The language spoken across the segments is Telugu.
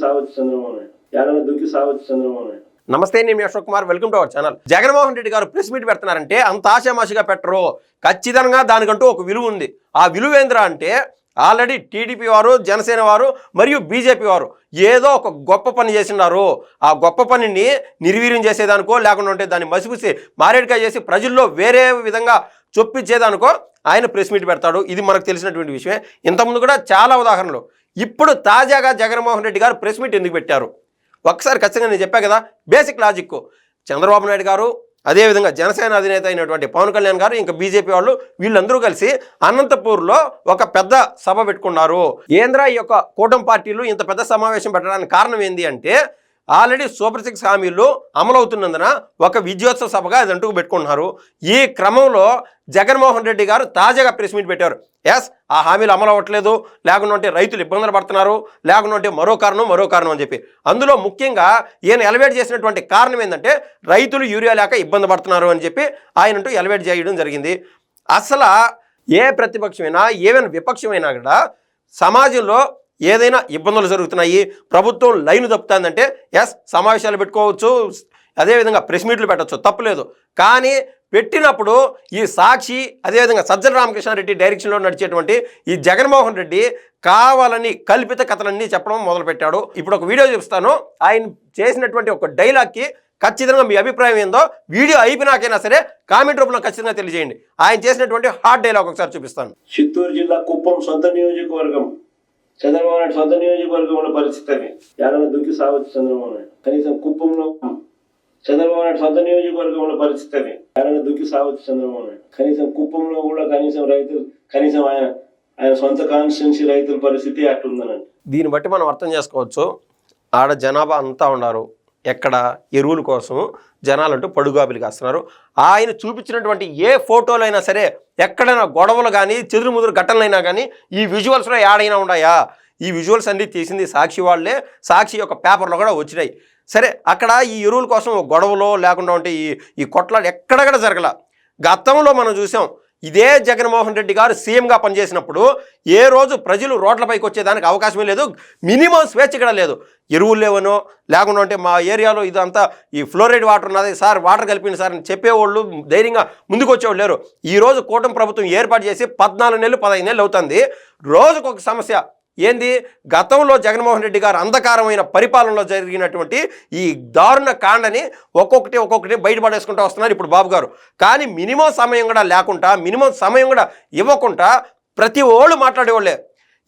సావచ్చు చంద్రబాబు నాయుడు. సావచ్చు చంద్రబాబు నాయుడు. నమస్తే నేను Ashok Kumar. Welcome to our channel. Jaganmohan Reddy గారు ప్రెస్ మీట్ పెడుతున్నారంటే అంత ఆశామాషిగా పెట్టరు. ఖచ్చితంగా దానికంటూ ఒక విలువ ఉంది. ఆ విలువ ఏంద్రా అంటే ఆల్రెడీ టీడీపీ వారు జనసేన వారు మరియు బీజేపీ వారు ఏదో ఒక గొప్ప పని చేసినారు. ఆ గొప్ప పనిని నిర్వీర్యం చేసేదానికో లేకుండా ఉంటే దాన్ని మసిపూసి మారేడుకాయ చేసి ప్రజల్లో వేరే విధంగా చొప్పించేదానికో ఆయన ప్రెస్ మీట్ పెడతాడు. ఇది మనకు తెలిసినటువంటి విషయమే. ఇంతకుముందు కూడా చాలా ఉదాహరణలు. ఇప్పుడు తాజాగా జగన్మోహన్ రెడ్డి గారు ప్రెస్ మీట్ ఎందుకు పెట్టారు? ఒకసారి ఖచ్చితంగా నేను చెప్పా కదా బేసిక్ లాజిక్ చంద్రబాబు నాయుడు గారు అదేవిధంగా జనసేన అధినేత అయినటువంటి పవన్ కళ్యాణ్ గారు ఇంకా బీజేపీ వాళ్ళు వీళ్ళందరూ కలిసి అనంతపూర్లో ఒక పెద్ద సభ పెట్టుకున్నారు. ఏంద్రా ఈ యొక్క కూటమి పార్టీలు ఇంత పెద్ద సమావేశం పెట్టడానికి కారణం ఏంది అంటే ఆల్రెడీ సూపర్ సిక్స్ హామీలు అమలవుతున్నందున ఒక విజయోత్సవ సభగా అది అంటూ పెట్టుకుంటున్నారు. ఈ క్రమంలో జగన్మోహన్ రెడ్డి గారు తాజాగా ప్రెస్ మీట్ పెట్టారు. ఎస్ ఆ హామీలు అమలు అవ్వట్లేదు లేకుండా ఉంటే రైతులు ఇబ్బందులు పడుతున్నారు. లేకుంటే ఉంటే మరో కారణం మరో కారణం అని చెప్పి. అందులో ముఖ్యంగా ఈయన ఎలివేట్ చేసినటువంటి కారణం ఏంటంటే రైతులు యూరియా లేక ఇబ్బంది పడుతున్నారు అని చెప్పి ఆయనంటూ ఎలివేట్ చేయడం జరిగింది. అసలు ఏ ప్రతిపక్షమైనా ఏమైనా విపక్షమైనా కూడా సమాజంలో ఏదైనా ఇబ్బందులు జరుగుతున్నాయి ప్రభుత్వం లైన్ తప్పుతుందంటే ఎస్ సమావేశాలు పెట్టుకోవచ్చు అదేవిధంగా ప్రెస్ మీట్లు పెట్టచ్చు తప్పులేదు కానీ పెట్టినప్పుడు ఈ సాక్షి అదేవిధంగా సజ్జల రామకృష్ణారెడ్డి డైరెక్షన్లో నడిచేటువంటి ఈ జగన్మోహన్ రెడ్డి కావాలని కల్పిత కథలన్నీ చెప్పడం మొదలుపెట్టాడు. ఇప్పుడు ఒక వీడియో చూపిస్తాను. ఆయన చేసినటువంటి ఒక డైలాగ్కి ఖచ్చితంగా మీ అభిప్రాయం ఏందో వీడియో అయిపోయినాకైనా సరే కామెంట్ రూపంలో ఖచ్చితంగా తెలియజేయండి. ఆయన చేసినటువంటి హార్డ్ డైలాగ్ ఒకసారి చూపిస్తాను. చిత్తూరు జిల్లా కుప్పం సొంత నియోజకవర్గం. చంద్రబాబు నాయుడు సొంత నియోజకవర్గం పరిస్థితి అది దుక్కి సావచ్చు చంద్రబాబు నాయుడు. కనీసం కుప్పంలో చంద్రబాబు నాయుడు సొంత నియోజకవర్గంలో పరిస్థితి అది ఏడన దుక్కి సావచ్చు చంద్రబాబు నాయుడు. కనీసం కుప్పంలో కూడా కనీసం రైతులు కనీసం ఆయన ఆయన సొంత కాన్స్టిట్యున్సీ రైతుల పరిస్థితి అట్లుందనండి. దీన్ని బట్టి మనం అర్థం చేసుకోవచ్చు. ఆడ జనాభా అంతా ఉన్నారు. ఎక్కడ ఎరువుల కోసం జనాలంటూ పడుగాబిలు కాస్తున్నారు. ఆయన చూపించినటువంటి ఏ ఫోటోలు అయినా సరే ఎక్కడైనా గొడవలు కానీ చెదురుముదురు ఘటనలైనా కానీ ఈ విజువల్స్లో యాడైనా ఉన్నాయా? ఈ విజువల్స్ అన్నీ తీసింది సాక్షి వాళ్ళే. సాక్షి యొక్క పేపర్లో కూడా వచ్చినాయి. సరే అక్కడ ఈ ఎరువుల కోసం గొడవలో లేకుండా ఉంటే ఈ ఈ కొట్లాడు ఎక్కడ కూడా జరగల. గతంలో మనం చూసాం ఇదే జగన్మోహన్ రెడ్డి గారు సీఎంగా పనిచేసినప్పుడు ఏ రోజు ప్రజలు రోడ్లపైకి వచ్చేదానికి అవకాశమే లేదు. మినిమం స్వేచ్ఛ కూడా లేదు. ఎరువులు లేవనో లేకుండా ఉంటే మా ఏరియాలో ఇదంతా ఈ ఫ్లోరైడ్ వాటర్ ఉన్నది. సార్ వాటర్ కలిపింది సార్ అని చెప్పేవాళ్ళు ధైర్యంగా ముందుకు వచ్చేవాళ్ళు లేరు. ఈ రోజు కూటమి ప్రభుత్వం ఏర్పాటు చేసి పద్నాలుగు నెలలు పదహైదు నెలలు అవుతుంది. రోజుకు ఒక సమస్య. ఏంది? గతంలో జగన్మోహన్ రెడ్డి గారు అంధకారమైన పరిపాలనలో జరిగినటువంటి ఈ దారుణ కాండని ఒక్కొక్కటి ఒక్కొక్కటి బయటపడేసుకుంటూ వస్తున్నారు ఇప్పుడు బాబు గారు. కానీ మినిమం సమయం కూడా లేకుండా మినిమం సమయం కూడా ఇవ్వకుండా ప్రతి ఓళ్ళు మాట్లాడేవాళ్ళే.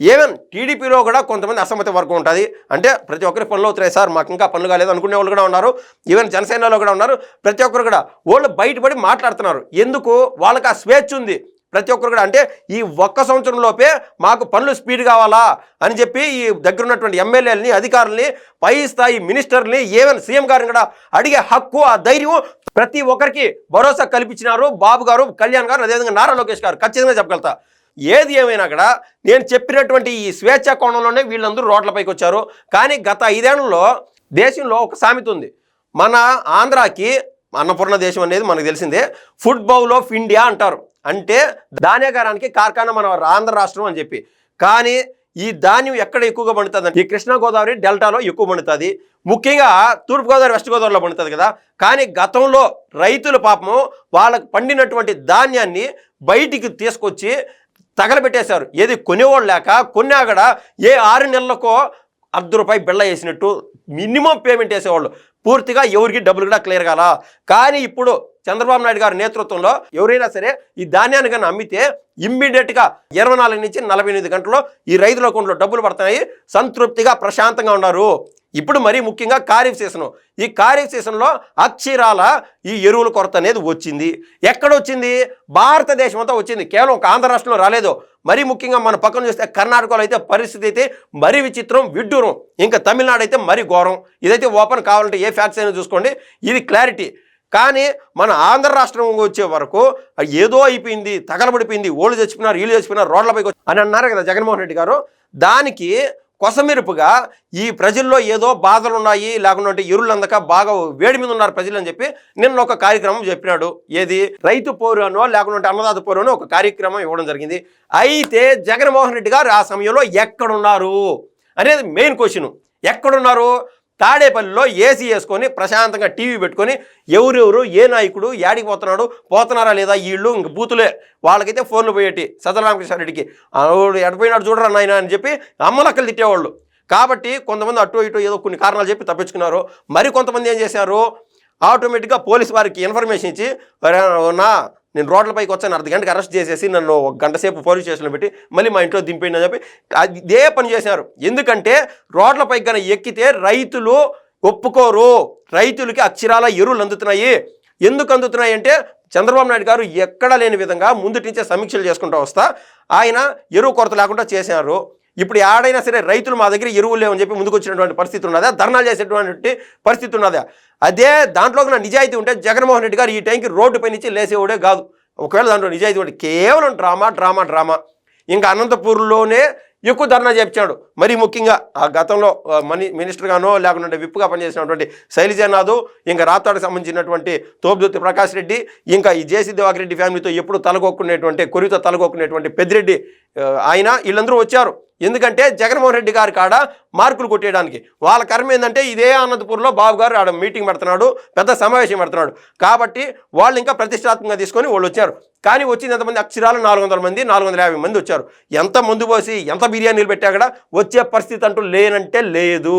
ఈవెన్ టీడీపీలో కూడా కొంతమంది అసమ్మతి వర్గం ఉంటుంది. అంటే ప్రతి ఒక్కరి పనులు అవుతున్నాయి సార్ మాకు ఇంకా పనులు కాలేదు అనుకునే వాళ్ళు కూడా ఉన్నారు. ఈవెన్ జనసేనలో కూడా ఉన్నారు. ప్రతి ఒక్కరు కూడా వాళ్ళు బయటపడి మాట్లాడుతున్నారు. ఎందుకు? వాళ్ళకి ఆ స్వేచ్ఛ ఉంది. ప్రతి ఒక్కరు కూడా అంటే ఈ ఒక్క సంవత్సరం లోపే మాకు పనులు స్పీడ్ కావాలా అని చెప్పి ఈ దగ్గర ఉన్నటువంటి ఎమ్మెల్యేలని అధికారుల్ని పై స్థాయి మినిస్టర్ని ఏమైనా సీఎం గారిని కూడా అడిగే హక్కు ఆ ధైర్యం ప్రతి ఒక్కరికి భరోసా కల్పించినారు. బాబు గారు కళ్యాణ్ గారు అదేవిధంగా నారా లోకేష్ గారు. ఖచ్చితంగా చెప్పగలుగుతా. ఏది ఏమైనా కూడా నేను చెప్పినటువంటి ఈ స్వేచ్ఛ కోణంలోనే వీళ్ళందరూ రోడ్లపైకి వచ్చారు. కానీ గత ఐదేళ్ళలో దేశంలో ఒక సామెత ఉంది. మన ఆంధ్రాకి అన్నపూర్ణ దేశం అనేది మనకు తెలిసిందే. ఫుడ్ బౌల్ ఆఫ్ ఇండియా అంటారు. అంటే ధాన్యాగారానికి కార్ఖానా మన ఆంధ్ర రాష్ట్రం అని చెప్పి. కానీ ఈ ధాన్యం ఎక్కడ ఎక్కువగా పండుతుంది ఈ కృష్ణా గోదావరి డెల్టాలో ఎక్కువ పండుతుంది. ముఖ్యంగా తూర్పుగోదావరి వెస్ట్ గోదావరిలో పండుతుంది కదా. కానీ గతంలో రైతుల పాపము వాళ్ళకు పండినటువంటి ధాన్యాన్ని బయటికి తీసుకొచ్చి తగలబెట్టేశారు. ఏది కొనేవాళ్ళు లేక కొన్నా కూడా ఏ ఆరు నెలలకో అర్ధ రూపాయి బిళ్ళ వేసినట్టు మినిమం పేమెంట్ వేసేవాళ్ళు. పూర్తిగా ఎవరికి డబ్బులు కూడా క్లియర్ కాలా. కానీ ఇప్పుడు చంద్రబాబు నాయుడు గారి నేతృత్వంలో ఎవరైనా సరే ఈ ధాన్యాన్ని కానీ అమ్మితే ఇమ్మీడియట్గా ఇరవై నాలుగు నుంచి నలభై ఎనిమిది గంటల్లో ఈ రైతుల అకౌంట్లో డబ్బులు పడుతున్నాయి. సంతృప్తిగా ప్రశాంతంగా ఉన్నారు. ఇప్పుడు మరీ ముఖ్యంగా ఖారీఫ్ సీజన్. ఈ ఖారీఫ్ సీజన్లో అక్షరాల ఈ ఎరువుల కొరత అనేది వచ్చింది. ఎక్కడ వచ్చింది? భారతదేశం అంతా వచ్చింది. కేవలం ఒక ఆంధ్ర రాష్ట్రంలో రాలేదు. మరీ ముఖ్యంగా మన పక్కన చూస్తే కర్ణాటకలో అయితే పరిస్థితి అయితే మరీ విచిత్రం విడ్డూరం. ఇంకా తమిళనాడు అయితే మరీ ఘోరం. ఇదైతే ఓపెన్ కావాలంటే ఏ ఫ్యాక్ట్స్ అయినా చూసుకోండి. ఇది క్లారిటీ. కానీ మన ఆంధ్ర రాష్ట్రం వచ్చే వరకు ఏదో అయిపోయింది తగలబడిపోయింది ఓళ్ళు చచ్చిపోయినారు వీళ్ళు చచ్చిపోయినారు రోడ్లపైకి వచ్చి- అని అన్నారు కదా జగన్మోహన్ రెడ్డి గారు. దానికి కొసమెరుపుగా ఈ ప్రజల్లో ఏదో బాధలు ఉన్నాయి లేకుంటే ఎరువులు అందక బాగా వేడి మీద ఉన్నారు ప్రజలు అని చెప్పి నిన్న ఒక కార్యక్రమం చెప్పినాడు. ఏది? రైతు పోరు అనో లేకుంటే అన్నదాత పోరు అనో ఒక కార్యక్రమం ఇవ్వడం జరిగింది. అయితే జగన్మోహన్ రెడ్డి గారు ఆ సమయంలో ఎక్కడున్నారు? అనేది మెయిన్ క్వశ్చన్. ఎక్కడున్నారు? తాడేపల్లిలో ఏసీ వేసుకొని ప్రశాంతంగా టీవీ పెట్టుకొని ఎవరెవరు ఏ నాయకుడు యాడికి పోతున్నాడు పోతున్నారా లేదా వీళ్ళు ఇంక బూతులే. వాళ్ళకైతే ఫోన్లు పోయేటి సదరామకృష్ణారెడ్డికి ఆవిడ ఎడపోయినాడు చూడరా నాయన అని చెప్పి అమ్మలక్కలు తిట్టేవాళ్ళు. కాబట్టి కొంతమంది అటు ఇటు ఏదో కొన్ని కారణాలు చెప్పి తప్పించుకున్నారు. మరి కొంతమంది ఏం చేశారు? ఆటోమేటిక్గా పోలీస్ వారికి ఇన్ఫర్మేషన్ ఇచ్చి నా నేను రోడ్లపైకి వచ్చాను అర్ధ గంటకి అరెస్ట్ చేసేసి నన్ను ఒక గంట సేపు పోలీస్ స్టేషన్లో పెట్టి మళ్ళీ మా ఇంట్లో దింపేయండి అని చెప్పి ఇదే పని చేశారు. ఎందుకంటే రోడ్లపైకి కనుక ఎక్కితే రైతులు ఒప్పుకోరు. రైతులకి అక్షరాల ఎరువులు అందుతున్నాయి. ఎందుకు అందుతున్నాయి అంటే చంద్రబాబు నాయుడు గారు ఎక్కడా లేని విధంగా ముందుటించే సమీక్షలు చేసుకుంటూ వస్తా. ఆయన ఎరువు కొరత లేకుండా చేశారు. ఇప్పుడు ఆడైనా సరే రైతులు మా దగ్గర ఎరువులు లేవని చెప్పి ముందుకు వచ్చినటువంటి పరిస్థితి ఉన్నదా? ధర్నాలు చేసేటువంటి పరిస్థితి ఉన్నదా? అదే దాంట్లో నా నిజాయితీ ఉంటే జగన్మోహన్ రెడ్డి గారు ఈ టైంకి రోడ్డు పై నుంచి లేసేవాడే కాదు. ఒకవేళ దాంట్లో నిజాయితీ ఉంటే కేవలం డ్రామా డ్రామా డ్రామా. ఇంకా అనంతపూర్లోనే ఎక్కువ ధర్నా చేపించాడు. మరీ ముఖ్యంగా ఆ గతంలో మని మనీ మినిస్టర్గానో లేకుంటే విప్పుగా పనిచేసినటువంటి శైలజానాథ్ ఇంకా రాప్తాడుకు సంబంధించినటువంటి తోపుదుర్తి ప్రకాష్ రెడ్డి ఇంకా ఈ జేసీ దివాకర్ రెడ్డి ఫ్యామిలీతో ఎప్పుడు తలగొక్కునేటువంటి కొరితో తలగొక్కునేటువంటి పెద్దిరెడ్డి ఆయన వీళ్ళందరూ వచ్చారు. ఎందుకంటే జగన్మోహన్ రెడ్డి గారి కాడ మార్కులు కొట్టేయడానికి. వాళ్ళ కర్మ ఏంటంటే ఇదే అనంతపూర్లో బాబు గారు ఆడ మీటింగ్ పెడుతున్నాడు పెద్ద సమావేశం పెడుతున్నాడు. కాబట్టి వాళ్ళు ఇంకా ప్రతిష్టాత్మకంగా తీసుకొని వాళ్ళు వచ్చారు. కానీ వచ్చింది ఎంతమంది అక్షరాలు? నాలుగు వందల మంది నాలుగు వందల యాభై మంది వచ్చారు. ఎంత ముందు పోసి ఎంత బిర్యానీలు పెట్టా కూడా వచ్చే పరిస్థితి అంటూ లేనంటే లేదు.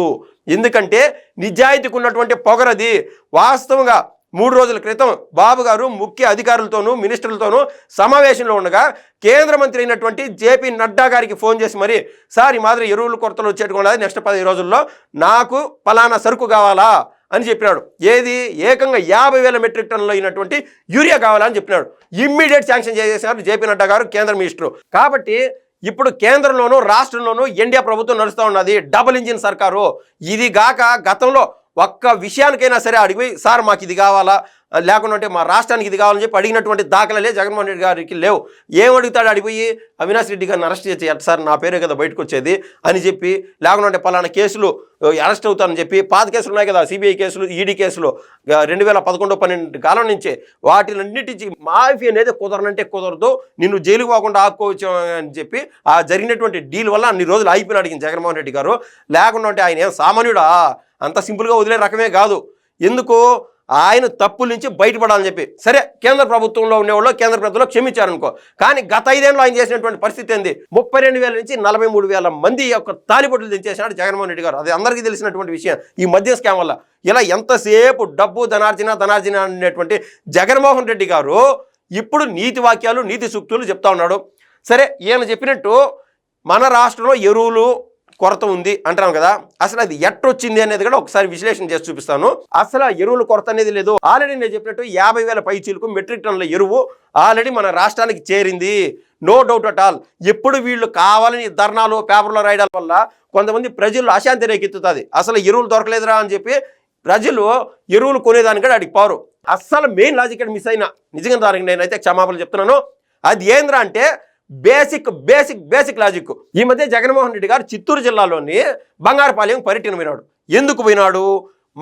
ఎందుకంటే నిజాయితీకి ఉన్నటువంటి పొగరది వాస్తవంగా మూడు రోజుల క్రితం బాబు గారు ముఖ్య అధికారులతోనూ మినిస్టర్లతోనూ సమావేశంలో ఉండగా కేంద్ర మంత్రి అయినటువంటి జేపీ నడ్డా గారికి ఫోన్ చేసి మరి సార్ ఈ మాదిరి ఎరువులు కొరతలు వచ్చేటువంటి నెక్స్ట్ పది రోజుల్లో నాకు పలానా సరుకు కావాలా? అని చెప్పినాడు. ఏది? ఏకంగా యాభై వేల మెట్రిక్ టన్నులు అయినటువంటి యూరియా కావాలని చెప్పినాడు. ఇమ్మీడియట్ శాంక్షన్ చేసేసారు జేపీ నడ్డా గారు కేంద్ర మినిస్టరు. కాబట్టి ఇప్పుడు కేంద్రంలోనూ రాష్ట్రంలోనూ ఎన్డీఏ ప్రభుత్వం నడుస్తూ ఉన్నది డబుల్ ఇంజిన్ సర్కారు. ఇది గాక గతంలో ఒక్క విషయానికైనా సరే అడిగి సార్ మాకు ఇది కావాలా? లేకుంటే మా రాష్ట్రానికి ఇది కావాలని చెప్పి అడిగినటువంటి దాఖలలే జగన్మోహన్ రెడ్డి గారికి లేవు. ఏం అడుగుతాడు? అడిగిపోయి అవినాష్ రెడ్డి గారిని అరెస్ట్ చేసి ఎట్ట సార్ నా పేరే కదా బయటకు వచ్చేది అని చెప్పి లేకుంటే పలానా కేసులు అరెస్ట్ అవుతానని చెప్పి పాత కేసులు ఉన్నాయి కదా సిబిఐ కేసులు ఈడీ కేసులు రెండు వేల పదకొండు పన్నెండు కాలం నుంచే వాటిలన్నిటి మాఫీ అనేది కుదరనంటే కుదరదు నిన్ను జైలుకు పోకుండా ఆపుకోవచ్చు అని చెప్పి ఆ జరిగినటువంటి డీల్ వల్ల అన్ని రోజులు అయిపోయినాడు ఈయన జగన్మోహన్ రెడ్డి గారు. లేకుండా ఉంటే ఆయన ఏం సామాన్యుడా? అంత సింపుల్గా వదిలే రకమే కాదు. ఎందుకు ఆయన తప్పుల నుంచి బయటపడాలని చెప్పి. సరే కేంద్ర ప్రభుత్వంలో ఉండేవాళ్ళు కేంద్ర ప్రభుత్వంలో క్షమించారనుకో. కానీ గత ఐదేళ్ళు ఆయన చేసినటువంటి పరిస్థితి ఏంది? ముప్పై రెండు వేల నుంచి నలభై మూడు వేల మంది యొక్క తాలిబొట్టులు దించేసినాడు జగన్మోహన్ రెడ్డి గారు. అది అందరికీ తెలిసినటువంటి విషయం. ఈ మధ్య స్కామ్ వల్ల. ఇలా ఎంతసేపు డబ్బు ధనార్జన ధనార్జన అనేటువంటి జగన్మోహన్ రెడ్డి గారు ఇప్పుడు నీతి వాక్యాలు నీతి సూక్తులు చెప్తా ఉన్నాడు. సరే ఈయన చెప్పినట్టు మన రాష్ట్రంలో ఎరువులు కొరత ఉంది అంటాం కదా. అసలు అది ఎట్టొచ్చింది అనేది కూడా ఒకసారి విశ్లేషణ చేసి చూపిస్తాను. అసలు ఎరువుల కొరత అనేది లేదు. ఆల్రెడీ నేను చెప్పినట్టు యాభై వేల పైచీలకు మెట్రిక్ టన్నుల ఎరువు ఆల్రెడీ మన రాష్ట్రానికి చేరింది. నో డౌట్ అట్ ఆల్ ఎప్పుడు వీళ్ళు కావాలని ధర్నాలు పేపర్లో రాయడం వల్ల కొంతమంది ప్రజలు అశాంతి రేకెత్తుతుంది. అసలు ఎరువులు దొరకలేదురా అని చెప్పి ప్రజలు ఎరువులు కొనేదానికి కూడా అడిగి పోరు. అస్సలు మెయిన్ లాజిక్ మిస్ అయినా. నిజంగా దానికి నేనైతే క్షమాపణలు చెప్తున్నాను. అది ఏంద్రా అంటే బేసిక్ బేసిక్ బేసిక్ లాజిక్. ఈ మధ్య జగన్మోహన్ రెడ్డి గారు చిత్తూరు జిల్లాలోని బంగారపాలెం పర్యటన పోయినాడు. ఎందుకు పోయినాడు?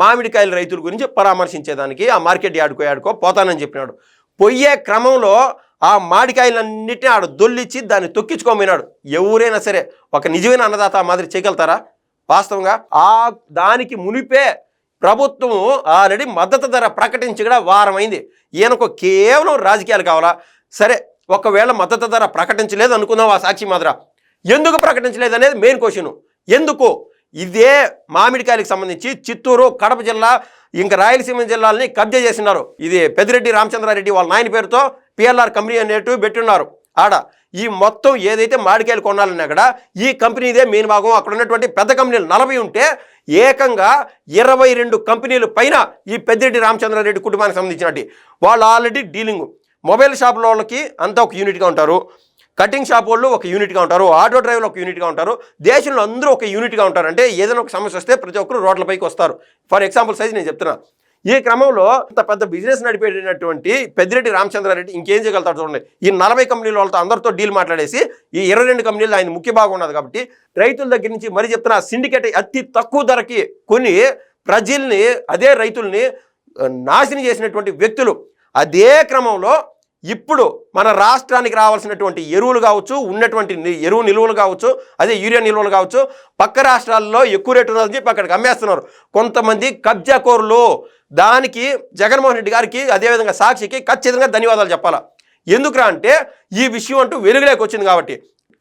మామిడికాయల రైతుల గురించి పరామర్శించేదానికి ఆ మార్కెట్ యాడుకో యాడుకో పోతానని చెప్పినాడు. పోయే క్రమంలో ఆ మామిడికాయలన్నింటినీ ఆడ దొల్లిచ్చి దాన్ని తొక్కించుకోమైనాడు ఎవరైనా సరే ఒక నిజమైన అన్నదాత మాదిరి చేయగలుగుతారా? వాస్తవంగా ఆ దానికి మునిపే ప్రభుత్వం ఆల్రెడీ మద్దతు ధర ప్రకటించి కూడా వారం అయింది ఈయనకు కేవలం రాజకీయాలు కావాలా? సరే ఒకవేళ మద్దతు ధర ప్రకటించలేదు అనుకుందాం ఆ సాక్షి మాదిర. ఎందుకు ప్రకటించలేదు అనేది మెయిన్ క్వశ్చన్ ఎందుకు? ఇదే మామిడికాయలకు సంబంధించి చిత్తూరు కడప జిల్లా ఇంకా రాయలసీమ జిల్లాలని కబ్జా చేసినారు. ఇది పెద్దిరెడ్డి రామచంద్రారెడ్డి వాళ్ళ నాయన పేరుతో పిఎల్ఆర్ కంపెనీ అనేటివి పెట్టున్నారు. ఆడ ఈ మొత్తం ఏదైతే మామిడికాయలు కొనాలన్నా కూడా ఈ కంపెనీదే మెయిన్ భాగం. అక్కడ ఉన్నటువంటి పెద్ద కంపెనీలు నలభై ఉంటే ఏకంగా ఇరవై రెండు కంపెనీలు పైన ఈ పెద్దిరెడ్డి రామచంద్రారెడ్డి కుటుంబానికి సంబంధించినట్టు వాళ్ళు ఆల్రెడీ డీలింగ్ మొబైల్ షాపుల వాళ్ళకి అంతా ఒక యూనిట్గా ఉంటారు. కటింగ్ షాప్ వాళ్ళు ఒక యూనిట్గా ఉంటారు. ఆటో డ్రైవర్లు ఒక యూనిట్గా ఉంటారు. దేశంలో అందరూ ఒక యూనిట్గా ఉంటారు. అంటే ఏదైనా ఒక సమస్య వస్తే ప్రతి ఒక్కరు రోడ్లపైకి వస్తారు. ఫర్ ఎగ్జాంపుల్ సైజ్ నేను చెప్తున్నా. ఈ క్రమంలో ఇంత పెద్ద బిజినెస్ నడిపేటటువంటి పెద్దిరెడ్డి రామచంద్రారెడ్డి ఇంకేం చేయగలుగుతాడు చూడండి. ఈ నలభై కంపెనీల వాళ్ళతో అందరితో డీల్ మాట్లాడేసి ఈ ఇరవై రెండు కంపెనీలు ఆయన ముఖ్య భాగం ఉన్నది కాబట్టి రైతుల దగ్గర నుంచి మరి చెప్తున్నా సిండికేట్ అతి తక్కువ ధరకి కొన్ని ప్రజల్ని అదే రైతుల్ని నాశనం చేసినటువంటి వ్యక్తులు. అదే క్రమంలో ఇప్పుడు మన రాష్ట్రానికి రావాల్సినటువంటి ఎరువులు కావచ్చు ఉన్నటువంటి ఎరువు నిల్వలు కావచ్చు అదే యూరియా నిల్వలు కావచ్చు పక్క రాష్ట్రాల్లో ఎక్కువ రేటు ఉన్నదని చెప్పి అక్కడికి అమ్మేస్తున్నారు. కొంతమంది కబ్జాకోరులు దానికి జగన్మోహన్ రెడ్డి గారికి అదేవిధంగా సాక్షికి ఖచ్చితంగా ధన్యవాదాలు చెప్పాలా? ఎందుకురా అంటే ఈ విషయం అంటూ వెలుగులోకి వచ్చింది కాబట్టి.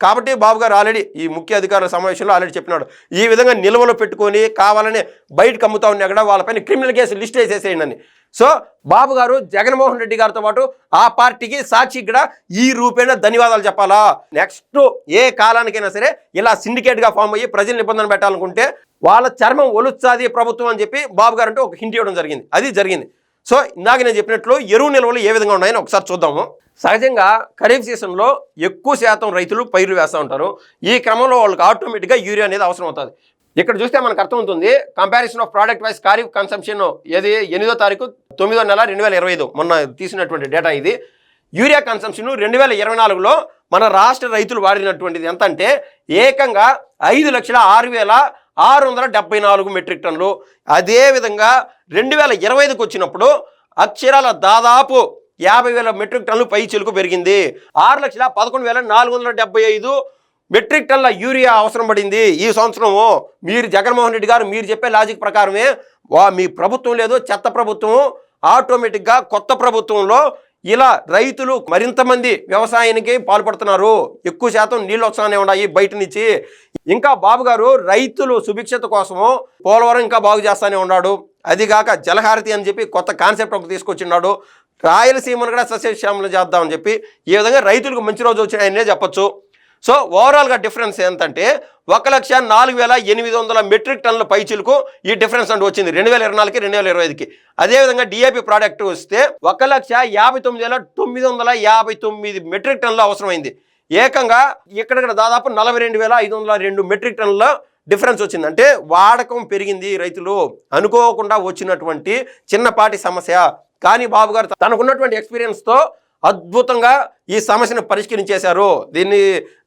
కాబట్టి బాబు గారు ఆల్రెడీ ఈ ముఖ్య అధికారుల సమావేశంలో ఆల్రెడీ చెప్పినాడు. ఈ విధంగా నిల్వలు పెట్టుకొని కావాలని బయటకు అమ్ముతా ఉన్నాయి అక్కడ వాళ్ళపైన క్రిమినల్ కేసు లిస్ట్ వేసేసేయండి అని. సో బాబు గారు జగన్మోహన్ రెడ్డి గారితో పాటు ఆ పార్టీకి సాక్షి కూడా ఈ రూపేణ ధన్యవాదాలు చెప్పాలా? నెక్స్ట్ ఏ కాలానికైనా సరే ఇలా సిండికేట్గా ఫామ్ అయ్యి ప్రజలు నిబంధన పెట్టాలనుకుంటే వాళ్ళ చర్మం ఒలుచాది ప్రభుత్వం అని చెప్పి బాబు గారు అంటే ఒక హింట్ ఇవ్వడం జరిగింది. అది జరిగింది. సో ఇందాక నేను చెప్పినట్లు ఎరువు నిల్వలు ఏ విధంగా ఉన్నాయని ఒకసారి చూద్దాము. సహజంగా ఖరీఫ్ సీజన్లో ఎక్కువ శాతం రైతులు పైరు వేస్తూ ఉంటారు. ఈ క్రమంలో వాళ్ళకి ఆటోమేటిక్గా యూరియా అనేది అవసరం అవుతుంది. ఇక్కడ చూస్తే మనకు అర్థమవుతుంది comparison of product wise kharif consumption ఏది ఎనిమిదో తారీఖు తొమ్మిదో నెల రెండు వేల ఇరవై ఐదు మొన్న తీసినటువంటి డేటా ఇది. యూరియా కన్సంప్షన్ రెండు వేల ఇరవై నాలుగులో మన రాష్ట్ర రైతులు వాడినటువంటిది ఎంత అంటే ఏకంగా ఐదు లక్షల ఆరు వేల ఆరు వందల డెబ్బై నాలుగు మెట్రిక్ టన్నులు. అదేవిధంగా రెండు వేల ఇరవై ఐదుకు వచ్చినప్పుడు అక్షరాల దాదాపు యాభై వేల మెట్రిక్ టన్నులు పై చిలుకు పెరిగింది. ఆరు లక్షల పదకొండు వేల నాలుగు వందల డెబ్బై ఐదు మెట్రిక్ టన్నుల యూరియా అవసరం పడింది. ఈ సంవత్సరము మీరు జగన్మోహన్ రెడ్డి గారు మీరు చెప్పే లాజిక్ ప్రకారమే వా మీ ప్రభుత్వం లేదు చెత్త ప్రభుత్వం ఆటోమేటిక్గా కొత్త ప్రభుత్వంలో ఇలా రైతులు మరింత మంది వ్యవసాయానికి పాల్పడుతున్నారు. ఎక్కువ శాతం నీళ్ళు వస్తానే ఉన్నాయి బయట నుంచి. ఇంకా బాబు గారు రైతులు సుభిక్షత కోసము పోలవరం ఇంకా బాగు చేస్తానే ఉన్నాడు. అదిగాక జలహారతి అని చెప్పి కొత్త కాన్సెప్ట్ ఒకటి తీసుకొచ్చిన్నాడు రాయలసీమను కూడా సస్యశ్యామలు చేద్దామని చెప్పి ఈ విధంగా రైతులకు మంచి రోజు వచ్చినాయనే చెప్పొచ్చు. సో ఓవరాల్గా డిఫరెన్స్ ఏంటంటే ఒక లక్ష నాలుగు వేల ఎనిమిది వందల మెట్రిక్ టన్నుల పైచీలకు ఈ డిఫరెన్స్ అంటూ వచ్చింది. రెండు వేల ఇరవై నాలుగుకి రెండు వేల ఇరవై ఐదుకి. అదేవిధంగా డిఏపి ప్రోడక్ట్ వస్తే ఒక లక్ష యాభై తొమ్మిది వేల తొమ్మిది వందల యాభై తొమ్మిది మెట్రిక్ టన్నులు అవసరమైంది. ఏకంగా ఇక్కడ దాదాపు నలభై రెండు వేల ఐదు వందల రెండు మెట్రిక్ టన్నుల డిఫరెన్స్ వచ్చింది. అంటే వాడకం పెరిగింది రైతులు. అనుకోకుండా వచ్చినటువంటి చిన్నపాటి సమస్య. కానీ బాబు గారు తనకున్నటువంటి ఎక్స్పీరియన్స్తో అద్భుతంగా ఈ సమస్యను పరిష్కరించేశారు. దీన్ని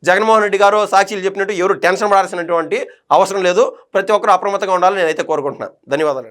జగన్మోహన్ రెడ్డి గారు సాక్షులు చెప్పినట్టు ఎవరు టెన్షన్ పడాల్సినటువంటి అవసరం లేదు. ప్రతి ఒక్కరూ అప్రమత్తంగా ఉండాలని నేనైతే కోరుకుంటున్నాను ధన్యవాదాలు